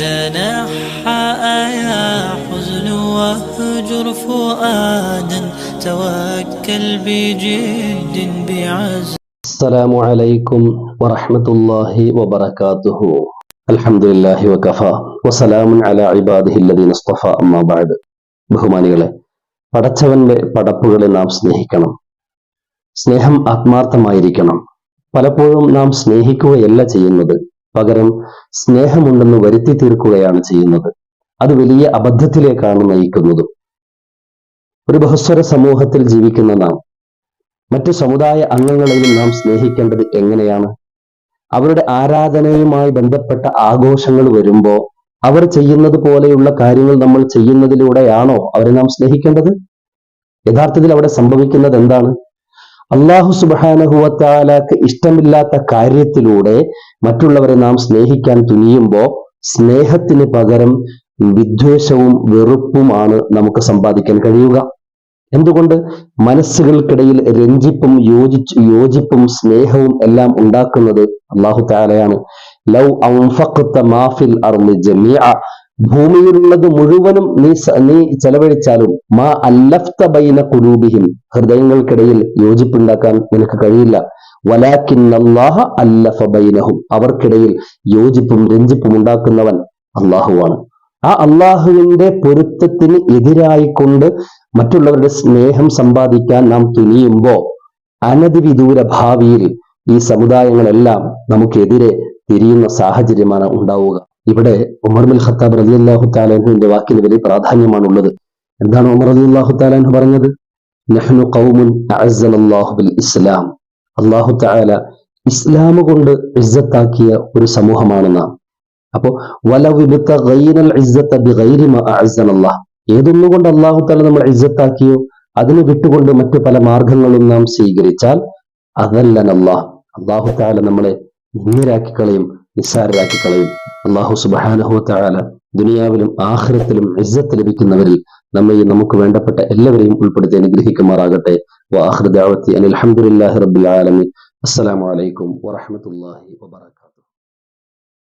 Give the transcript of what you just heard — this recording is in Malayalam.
تنحى يا حزن واهجر فؤادا توكل بجد بعزم السلام عليكم ورحمة الله وبركاته الحمد لله وكفى وسلام على عباده الذين اصطفى أما بعد ബഹുമാനികളെ പടച്ചവന്റെ പടപ്പുകളെ നാം സ്നേഹിക്കണം സ്നേഹം ആത്മാർത്ഥമായിരിക്കണം പലപ്പോഴും നാം സ്നേഹിക്കുകയല്ല ചെയ്യുന്നത് പകരം സ്നേഹമുണ്ടെന്ന് വരുത്തി തീർക്കുകയാണ് ചെയ്യുന്നത്. അത് വലിയ അബദ്ധത്തിലേക്കാണ് നയിക്കുന്നത്. ഒരു ബഹുസ്വര സമൂഹത്തിൽ ജീവിക്കുന്ന നാം മറ്റു സമുദായ അംഗങ്ങളെയും നാം സ്നേഹിക്കേണ്ടത് എങ്ങനെയാണ്? അവരുടെ ആരാധനയുമായി ബന്ധപ്പെട്ട ആഘോഷങ്ങൾ വരുമ്പോ അവർ ചെയ്യുന്നത് പോലെയുള്ള കാര്യങ്ങൾ നമ്മൾ ചെയ്യുന്നതിലൂടെയാണോ അവരെ നാം സ്നേഹിക്കേണ്ടത്? യഥാർത്ഥത്തിൽ അവിടെ സംഭവിക്കുന്നത് എന്താണ് അള്ളാഹു സുബാനഹുവത്താലാക്ക് ഇഷ്ടമില്ലാത്ത കാര്യത്തിലൂടെ മറ്റുള്ളവരെ നാം സ്നേഹിക്കാൻ തുനിയുമ്പോൾ സ്നേഹത്തിന് പകരം വിദ്വേഷവും വെറുപ്പുമാണ് നമുക്ക് സമ്പാദിക്കാൻ കഴിയുക. എന്തുകൊണ്ട്? മനസ്സുകൾക്കിടയിൽ രഞ്ജിപ്പും യോജിച്ച് യോജിപ്പും സ്നേഹവും എല്ലാം ഉണ്ടാക്കുന്നത് അള്ളാഹു താലയാണ് ലൗ മാഫിൽ ഭൂമിയിലുള്ളത് മുഴുവനും നീ നീ ചെലവഴിച്ചാലും മാ അല്ലഫ്ത ബൈന കുലൂബിഹിം ഹൃദയങ്ങൾക്കിടയിൽ യോജിപ്പുണ്ടാക്കാൻ നിനക്ക് കഴിയില്ല. വലാക്കിൻ അള്ളാഹ അല്ലഫ ബൈനഹും. അവർക്കിടയിൽ യോജിപ്പും രഞ്ജിപ്പും ഉണ്ടാക്കുന്നവൻ അള്ളാഹുവാണ് ആ അള്ളാഹുവിന്റെ പൊരുത്തത്തിന് എതിരായിക്കൊണ്ട് മറ്റുള്ളവരുടെ സ്നേഹം സമ്പാദിക്കാൻ നാം തുനിയുമ്പോ അനധിവിദൂര ഭാവിയിൽ ഈ സമുദായങ്ങളെല്ലാം നമുക്കെതിരെ തിരിയുന്ന സാഹചര്യമാണ് ഉണ്ടാവുക. ഇവിടെ ഉമർ ബിൻ ഖത്താബ് റലി അള്ളാഹു താലാൻഹുവിന്റെ വാക്കിന് വലിയ പ്രാധാന്യമാണുള്ളത്. എന്താണ് ഉമർ അലി അള്ളാഹു താലാൻഹു പറഞ്ഞത്? നഹ്നു ഖൗമുൻ ബിൽ ഇസ്ലാം. അള്ളാഹു താല ഇസ്ലാം കൊണ്ട് ഇസ്സത്താക്കിയ ഒരു സമൂഹമാണ് നാം. അപ്പോ ഏതൊന്നുകൊണ്ട് അള്ളാഹു താല നമ്മൾ ഇസ്സത്താക്കിയോ അതിനെ വിട്ടുകൊണ്ട് മറ്റു പല മാർഗങ്ങളും നാം സ്വീകരിച്ചാൽ അതല്ലനല്ലാഹ്. അള്ളാഹു താല നമ്മളെ നിന്നരാക്കി കളയും നിസ്സാരരാക്കി കളയും അള്ളാഹു സുബാനഹുത്താല ദുനിയാവിലും ആഹ്റത്തിലും ഇസ്സത്ത് ലഭിക്കുന്നവരിൽ നമ്മെ നമുക്ക് വേണ്ടപ്പെട്ട എല്ലാവരെയും ഉൾപ്പെടുത്തി അനുഗ്രഹിക്കുമാറാകട്ടെ. വാഹൃദാവത്തി അനിൽ അലഹമുല്ലാഹി റബ്ബുൽ ആലമി അസ്സലാമു അലൈക്കും വറഹമത്തല്ലാഹി